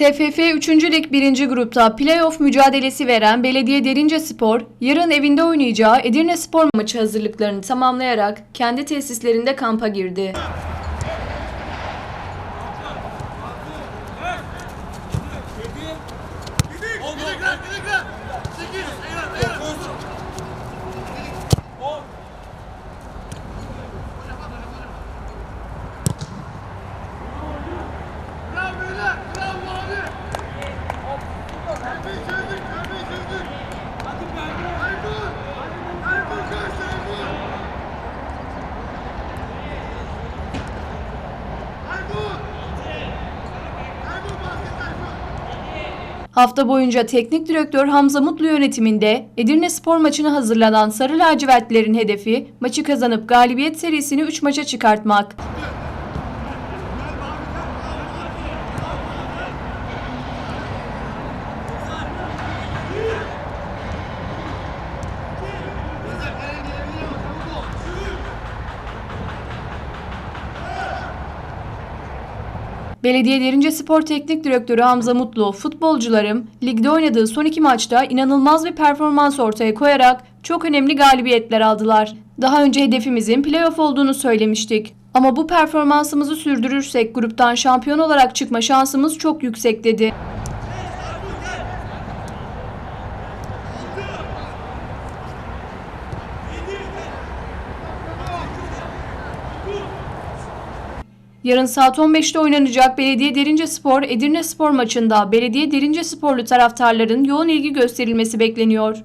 TFF 3. Lig 1. grupta playoff mücadelesi veren Belediye Derince Spor, yarın evinde oynayacağı Edirne Spor maçı hazırlıklarını tamamlayarak kendi tesislerinde kampa girdi. Hafta boyunca teknik direktör Hamza Mutlu yönetiminde Edirne Spor maçına hazırlanan Sarı Lacivertlilerin hedefi maçı kazanıp galibiyet serisini 3 maça çıkartmak. Belediye Derince Spor Teknik Direktörü Hamza Mutlu, futbolcularım ligde oynadığı son iki maçta inanılmaz bir performans ortaya koyarak çok önemli galibiyetler aldılar. Daha önce hedefimizin playoff olduğunu söylemiştik. Ama bu performansımızı sürdürürsek gruptan şampiyon olarak çıkma şansımız çok yüksek dedi. Yarın saat 15'te oynanacak Belediye Derince Spor Edirne Spor maçında Belediye Derince Sporlu taraftarların yoğun ilgi gösterilmesi bekleniyor.